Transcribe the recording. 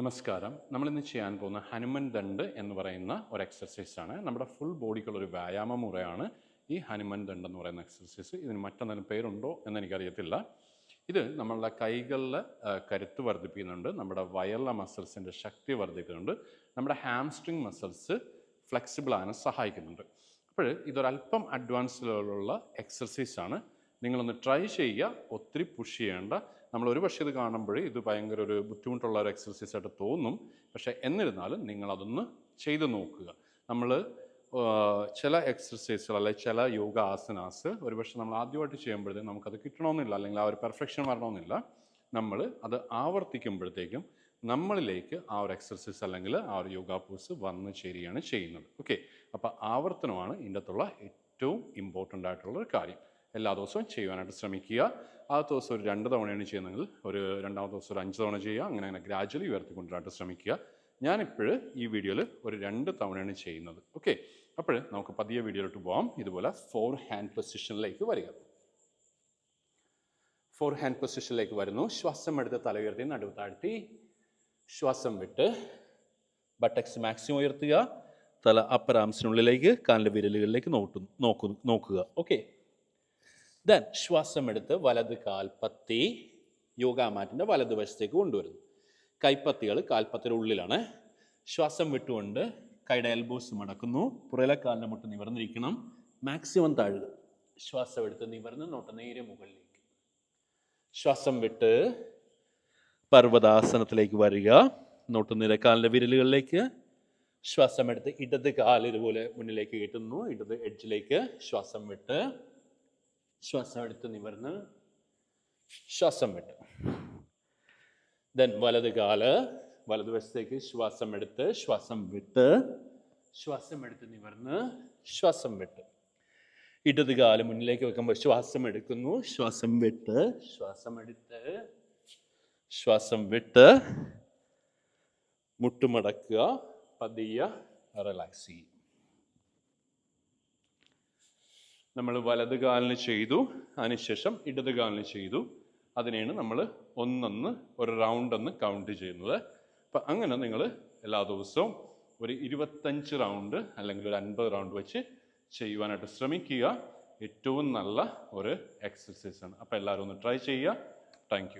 നമസ്കാരം. നമ്മൾ ഇന്ന് ചെയ്യാൻ പോകുന്ന ഹനുമൻ ദണ്ട് എന്ന് പറയുന്ന ഒരു എക്സർസൈസ് ആണ്. നമ്മുടെ ഫുൾ ബോഡിക്കുള്ള ഒരു വ്യായാമ മുറയാണ് ഈ ഹനുമൻ ദണ്ട് എന്ന് പറയുന്ന എക്സർസൈസ് ഇതിന് മറ്റെന്തെങ്കിലും പേരുണ്ടോ എന്ന് എനിക്കറിയത്തില്ല ഇത് നമ്മളുടെ കൈകളിലെ കരുത്ത് വർദ്ധിപ്പിക്കുന്നുണ്ട്. നമ്മുടെ വയറിലെ മസിൽസിന്റെ ശക്തി വർദ്ധിക്കുന്നുണ്ട് നമ്മുടെ ഹാംസ്ട്രിങ് മസിൽസ് ഫ്ലെക്സിബിൾ ആകാൻ സഹായിക്കുന്നുണ്ട്. അപ്പോൾ ഇതൊരല്പം അഡ്വാൻസ് എക്സർസൈസ് ആണ്. നിങ്ങളൊന്ന് ട്രൈ ചെയ്യുക. ഒത്തിരി പുഷ് ചെയ്യേണ്ട. നമ്മൾ ഒരുപക്ഷെ ഇത് കാണുമ്പോൾ ഇത് ഭയങ്കര ഒരു ബുദ്ധിമുട്ടുള്ള ഒരു എക്സസൈസ് ആയിട്ട് തോന്നും. പക്ഷേ എന്നിരുന്നാലും നിങ്ങളതൊന്ന് ചെയ്തു നോക്കുക. നമ്മൾ ചില എക്സസൈസുകൾ അല്ലെങ്കിൽ ചില യോഗ ആസനാസ് ഒരുപക്ഷെ നമ്മൾ ആദ്യമായിട്ട് ചെയ്യുമ്പോഴത്തേക്കും നമുക്കത് കിട്ടണമെന്നില്ല അല്ലെങ്കിൽ ആ ഒരു പെർഫെക്ഷൻ വരണമെന്നില്ല. നമ്മൾ അത് ആവർത്തിക്കുമ്പോഴത്തേക്കും നമ്മളിലേക്ക് ആ ഒരു എക്സസൈസ് അല്ലെങ്കിൽ ആ ഒരു യോഗ പോസ് വന്ന് ചേരുകയാണ് ചെയ്യുന്നത്. ഓക്കെ? അപ്പോൾ ആവർത്തനമാണ് ഇതിന്റെ അകത്തുള്ള ഏറ്റവും ഇമ്പോർട്ടന്റ് ആയിട്ടുള്ള ഒരു കാര്യം. എല്ലാ ദിവസവും ചെയ്യുവാനായിട്ട് ശ്രമിക്കുക. ആദ്യത്തെ ദിവസം ഒരു രണ്ട് തവണയാണ് ചെയ്യുന്നതെങ്കിൽ ഒരു രണ്ടാമത്തെ ദിവസം ഒരു അഞ്ച് തവണ ചെയ്യുക. അങ്ങനെ അങ്ങനെ ഗ്രാജുവലി ഉയർത്തിക്കൊണ്ടുവരാനായിട്ട് ശ്രമിക്കുക. ഞാനിപ്പോൾ ഈ വീഡിയോയിൽ ഒരു രണ്ട് തവണയാണ് ചെയ്യുന്നത്. ഓക്കെ അപ്പോൾ നമുക്ക് പതിയെ വീഡിയോയിലോട്ട് പോകാം ഇതുപോലെ ഫോർ ഹാൻഡ് പൊസിഷനിലേക്ക് വരിക. ഫോർ ഹാൻഡ് പൊസിഷനിലേക്ക് വരുന്നു. ശ്വാസം എടുത്ത് തല ഉയർത്തി നടുവ് താഴ്ത്തി. ശ്വാസം വിട്ട് ബട്ടക്സ് മാക്സിമം ഉയർത്തുക. തല അപ്പർ ആംസിനുള്ളിലേക്ക് കാലിന്റെ വിരലുകളിലേക്ക് നോട്ടു നോക്കുന്നു നോക്കുക. ഓക്കെ ദെൻ ശ്വാസം എടുത്ത് വലത് കാൽപ്പത്തി യോഗാമാറ്റിന്റെ വലതുവശത്തേക്ക് വലത് വശത്തേക്ക് കൊണ്ടുവരുന്നു. കൈപ്പത്തികൾ കാൽപ്പത്തിയുടെ ഉള്ളിലാണ് ശ്വാസം വിട്ടുകൊണ്ട് കൈയുടെ എൽബോസ് മടക്കുന്നു. പുറയിലെ കാലിന്റെ മുട്ട് നിവർന്നിരിക്കണം. മാക്സിമം താഴുക. ശ്വാസം എടുത്ത് നിവർന്ന് നോട്ട് നേരെ മുകളിലേക്ക്. ശ്വാസം വിട്ട് പർവതാസനത്തിലേക്ക് വരിക. നോട്ട് നിരക്കാലിന്റെ വിരലുകളിലേക്ക്. ശ്വാസം എടുത്ത് ഇടത് കാൽ ഇതുപോലെ മുന്നിലേക്ക് കയറ്റുന്നു ഇടത് എഡ്ജിലേക്ക് ശ്വാസം വിട്ട് ശ്വാസം എടുത്ത് നിവർന്ന് ശ്വാസം വിട്ട്. ദെൻ വലത് കാൽ വലതുവശത്തേക്ക് ശ്വാസം എടുത്ത് ശ്വാസം വിട്ട് ശ്വാസം എടുത്ത് നിവർന്ന് ശ്വാസം വിട്ട്. ഇടത് കാൽ മുന്നിലേക്ക് വെക്കുമ്പോൾ ശ്വാസം എടുക്കുന്നു ശ്വാസം വിട്ട് ശ്വാസം എടുത്ത് ശ്വാസം വിട്ട്. മുട്ടുമടക്കുക പതിയ റിലാക്സ് ചെയ്യും. നമ്മൾ വലത് കാലിന് ചെയ്തു അതിനുശേഷം ഇടത് കാലിന് ചെയ്തു. അതിനെയാണ് നമ്മൾ ഒന്നൊന്ന് ഒരു റൗണ്ട് എന്ന് കൗണ്ട് ചെയ്യുന്നത്. അപ്പം അങ്ങനെ നിങ്ങൾ എല്ലാ ദിവസവും ഒരു ഇരുപത്തഞ്ച് റൗണ്ട് അല്ലെങ്കിൽ ഒരു അൻപത് റൗണ്ട് വെച്ച് ചെയ്യുവാനായിട്ട് ശ്രമിക്കുക. ഏറ്റവും നല്ല ഒരു എക്സസൈസാണ് അപ്പോൾ എല്ലാവരും ഒന്ന് ട്രൈ ചെയ്യുക. താങ്ക്